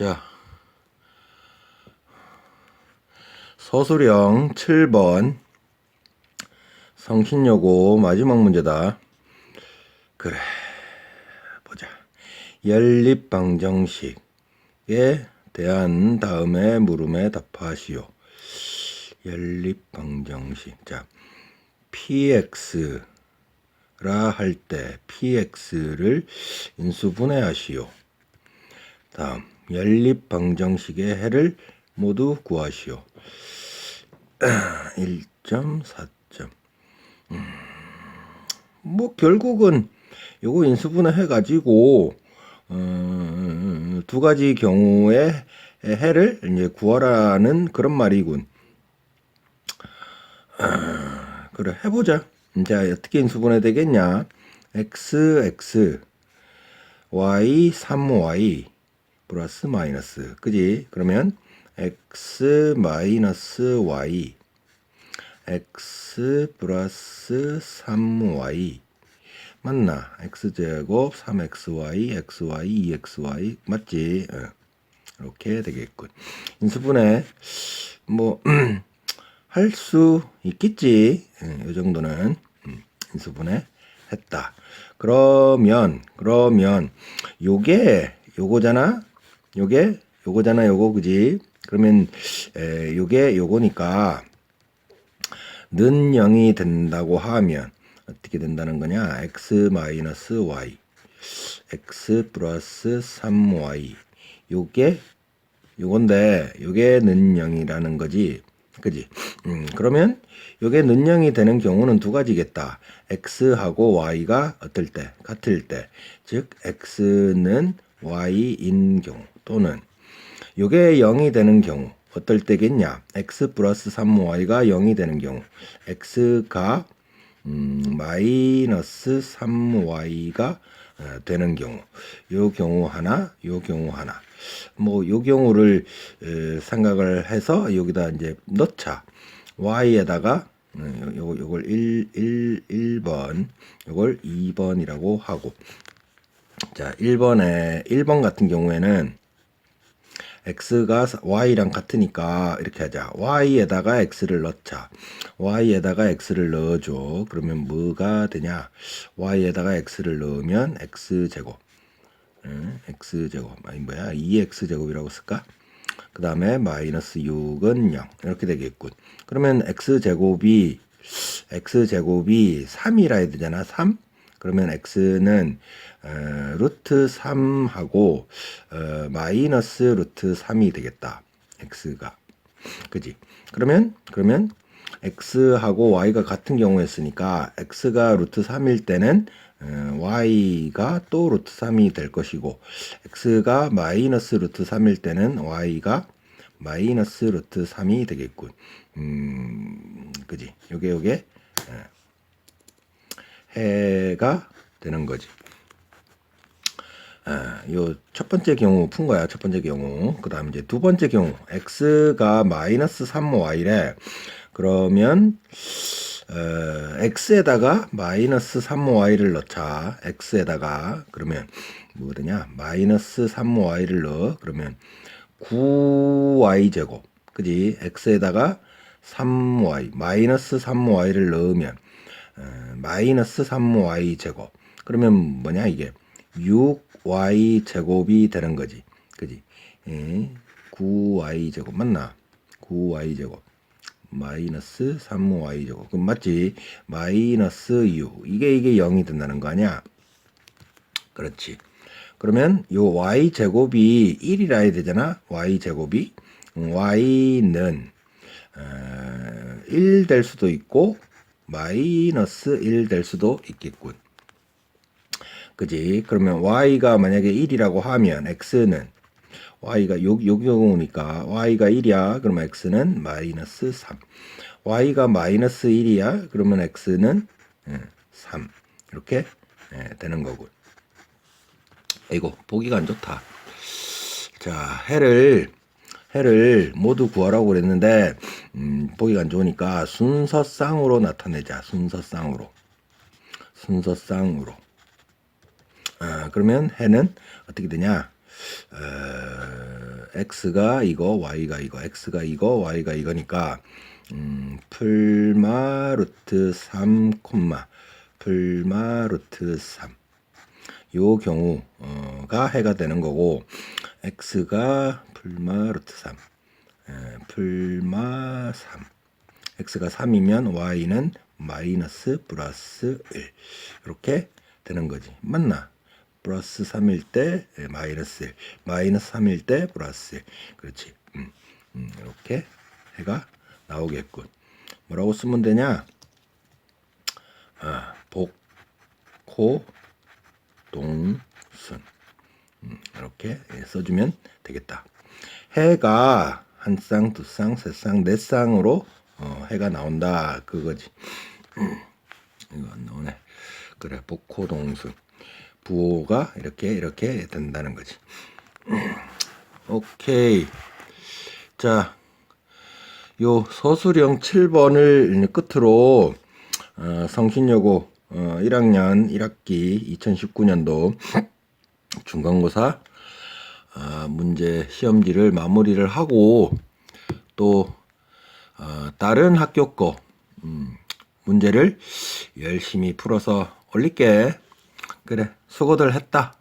자, 서술형 7번 성신여고 마지막 문제다. 그래, 보자. 연립방정식에 대한 다음에 물음에 답하시오. 연립방정식. 자, px라 할 때 px를 인수분해하시오. 다음 연립 방정식의 해를 모두 구하시오. 1.4점. 음, 뭐 결국은 요거 인수분해 해가지고 어, 두 가지 경우의 해를 이제 구하라는 그런 말이군. 아, 그래 해보자. 자 어떻게 인수분해 되겠냐? x x y 3y 플러스 마이너스 그지? 그러면 x 마이너스 y x 플러스 3y 맞나? x제곱 3xy xy 2xy 맞지? 어. 이렇게 되겠군. 인수분해 뭐 할 수 있겠지. 예, 이 정도는 음, 인수분해 했다. 그러면 그러면 요게 요거잖아. 요게 요거잖아. 요거 그지? 그러면 에, 요게 요거니까 는 0이 된다고 하면 어떻게 된다는 거냐? x 마이너스 y x 플러스 3y 요게 요건데 요게 는 0이라는 거지. 그지? 음, 그러면 요게 는 0이 되는 경우는 두 가지겠다. x하고 y가 어떨 때? 같을 때. 즉 x는 y인 경우 또는 요게 0이 되는 경우 어떨 때겠냐? x 플러스 3y가 0이 되는 경우 x가 음, 마이너스 3y가 어, 되는 경우 요 경우 하나 요 경우 하나 뭐 요 경우를 에, 생각을 해서 여기다 이제 넣자 y에다가 어, 요, 요걸 1, 1, 1번 요걸 2번이라고 하고 자 1번에 1번 같은 경우에는 x가 y랑 같으니까 이렇게 하자. y에다가 x를 넣자. y에다가 x를 넣어줘. 그러면 뭐가 되냐? y에다가 x를 넣으면 x제곱. 응? x제곱. 아니 뭐야? 2x제곱이라고 쓸까? 그 다음에 마이너스 6은 0. 이렇게 되겠군. 그러면 x제곱이 x제곱이 3이라 해야 되잖아. 3? 그러면 x는 어, 루트 3하고 어, 마이너스 루트 3이 되겠다. x가. 그지? 그러면 그러면 x하고 y가 같은 경우였으니까 x가 루트 3일 때는 어, y가 또 루트 3이 될 것이고 x가 마이너스 루트 3일 때는 y가 마이너스 루트 3이 되겠군. 음, 그지? 요게 요게 해가 되는 거지. 아, 요첫 번째 경우 푼 거야. 첫 번째 경우. 그 다음 이제 두 번째 경우. x가 마이너스 3y래. 그러면, 어, x에다가 마이너스 3y를 넣자. x에다가. 그러면, 뭐 되냐? 마이너스 3y를 넣어. 그러면, 9y제곱. 그지? x에다가 3y, 마이너스 3y를 넣으면, 어, 마이너스 3y 제곱. 그러면 뭐냐 이게 6y 제곱이 되는 거지. 그지? 예, 9y 제곱 맞나? 9y 제곱. 마이너스 3y 제곱. 그럼 맞지? 마이너스 6. 이게 이게 0이 된다는 거 아니야? 그렇지. 그러면 요 y 제곱이 1이라 해야 되잖아. y 제곱이 y는 어, 1될 수도 있고 마이너스 1 될 수도 있겠군. 그지? 그러면 y가 만약에 1이라고 하면 x는 y가 요, 요 경우니까 y가 1이야. 그러면 x는 마이너스 3. y가 마이너스 1이야. 그러면 x는 3. 이렇게 예, 되는 거군. 이거 보기가 안 좋다. 자, 해를 해를 모두 구하라고 그랬는데 음, 보기가 안 좋으니까 순서쌍으로 나타내자. 순서쌍으로. 순서쌍으로. 아, 그러면 해는 어떻게 되냐? 어, x가 이거, y가 이거, x가 이거, y가 이거니까 음, 풀마 루트 3 콤마 풀마 루트 3. 요 경우가 해가 되는 거고 x가 풀마 루트 3. 에, 풀마 3. x가 3이면 y는 마이너스 플러스 1. 이렇게 되는 거지. 맞나? 플러스 3일 때 에, 마이너스 1. 마이너스 3일 때 플러스 1. 그렇지. 음, 음, 이렇게 해가 나오겠군. 뭐라고 쓰면 되냐? 아, 복호 동순. 음, 이렇게 써주면 되겠다. 해가 한 쌍, 두 쌍, 세 쌍, 네 쌍으로 어, 해가 나온다 그거지. 음, 이거 안 나오네. 그래 복호동순. 부호가 이렇게 이렇게 된다는 거지. 음, 오케이. 자, 요 서술형 7번을 끝으로 어, 성신여고 어, 1학년 1학기 2019년도 중간고사 아, 문제 시험지를 마무리를 하고 또 어, 다른 학교 거 음, 문제를 열심히 풀어서 올릴게. 그래 수고들 했다.